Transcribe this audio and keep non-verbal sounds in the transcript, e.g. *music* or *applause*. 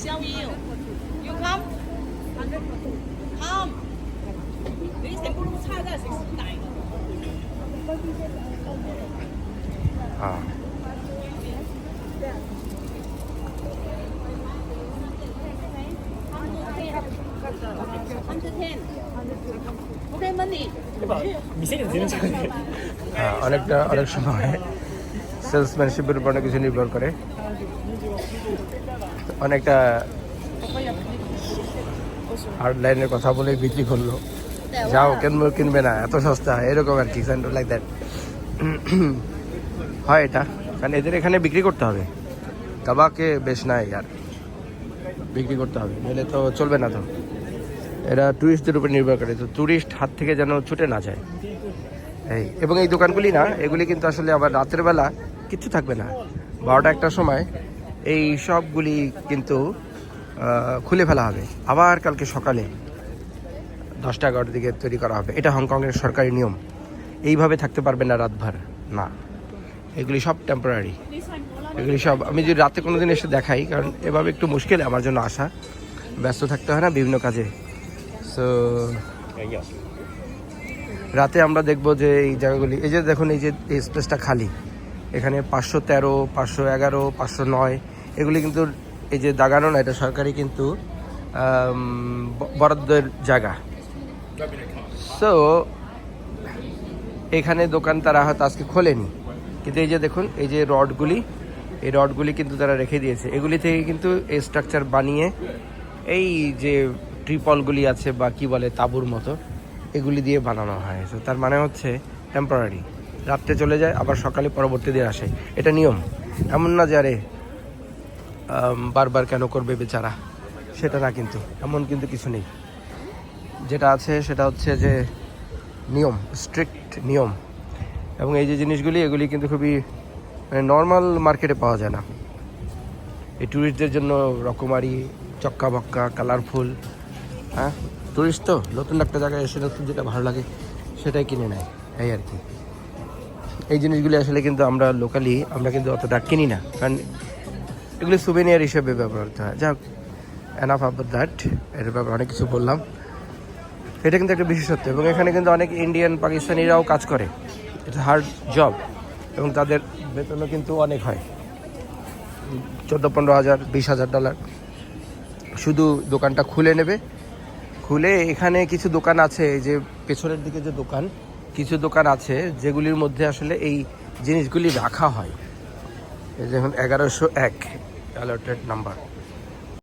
Xiao Yu. You come? Come. 내 샘플로 찾아 있습니다. 아. অনেকটা অনেক সময় সেলসম্যানশিপের উপর অনেক কিছু নির্ভর করে অনেকটা হার্ড লাইনের কথা বলে বিক্রি করল। যাও কিনবো কিনবে না, এত সস্তা, এরকম আর কি লাইক দ্যাট *clears throat* হয় এটা, কারণ এদের এখানে বিক্রি করতে হবে। তাবাকে বেশ নাই আর, বিক্রি করতে হবে। নইলে তো চলবে না তো। এরা টুরিস্টদের উপর নির্ভর করে, তো টুরিস্ট হাত থেকে যেন ছুটে না যায়। এই, এবং এই দোকানগুলি না, এগুলি কিন্তু আসলে আবার রাতের বেলা কিচ্ছু থাকবে না। বারোটা একটার সময় এই সবগুলি কিন্তু খুলে ফেলা হবে। আবার কালকে সকালে দশটা এগারোটার দিকে তৈরি করা হবে। এটা হংকংয়ের সরকারি নিয়ম। এইভাবে থাকতে পারবে না রাতভর। না। এগুলি সব টেম্পোরারি এগুলি সব, আমি যদি রাতে কোনো দিন এসে দেখাই, কারণ এভাবে একটু মুশকিল, আমার জন্য আসা ব্যস্ত থাকতে হয় না বিভিন্ন কাজে। সো রাতে আমরা দেখব যে এই জায়গাগুলি, এই যে দেখুন, এই যে এই স্পেসটা খালি। এখানে পাঁচশো তেরো, পাঁচশো এগারো, পাঁচশো নয়। এগুলি কিন্তু এই যে দাগানো না, এটা সরকারি কিন্তু বরাদ্দের জায়গা। সো এখানে দোকান তারা হয়তো আজকে খোলেনি। কিন্তু এই যে দেখুন, এই যে রডগুলি, এই রডগুলি কিন্তু তারা রেখে দিয়েছে। এগুলি থেকে কিন্তু এই স্ট্রাকচার বানিয়ে, এই যে ট্রিপলগুলি আছে বা কি বলে, তাঁবুর মতো, এগুলি দিয়ে বানানো হয়। তার মানে হচ্ছে টেম্পোরারি রাত্রে চলে যায়, আবার সকালে পরবর্তী দিন আসে। এটা নিয়ম। এমন না যে, আরে বারবার কেন করবে বেচারা? সেটা না কিন্তু। এমন কিন্তু কিছু নেই। যেটা আছে, সেটা হচ্ছে যে, নিয়ম স্ট্রিক্ট নিয়ম। এবং এই যে জিনিসগুলি, এগুলি কিন্তু খুবই মানে নর্মাল মার্কেটে পাওয়া যায় না। এই ট্যুরিস্টদের জন্য রকমারি, চক্কা বক্কা কালারফুল হ্যাঁ? টুরিস্ট তো, নতুন একটা জায়গায় এসে নতুন যেটা ভালো লাগে, সেটাই কিনে নেয়। এই আর কি। এই জিনিসগুলি আসলে কিন্তু আমরা লোকালি আমরা কিন্তু অতটা কিনি না। কারণ এগুলি সুভেনিয়ার হিসেবে ব্যবহার করতে হয়। যাক এনাফ আবার দ্যাট এর ব্যাপারে অনেক কিছু বললাম। এটা কিন্তু একটা বিশেষত্ব এবং এখানে কিন্তু অনেক ইন্ডিয়ান পাকিস্তানিরাও কাজ করে। এটা হার্ড জব এবং তাদের বেতনও কিন্তু অনেক হয়। চোদ্দ, পনেরো হাজার, বিশ হাজার ডলার শুধু দোকানটা খুলে নেবে। খুলে এখানে কিছু দোকান আছে যে পেছনের দিকে যে দোকান কিছু দোকান আছে যেগুলির মধ্যে আসলে এই জিনিসগুলি রাখা হয়। যেমন এগারোশো এক অ্যালার্টেড নাম্বার।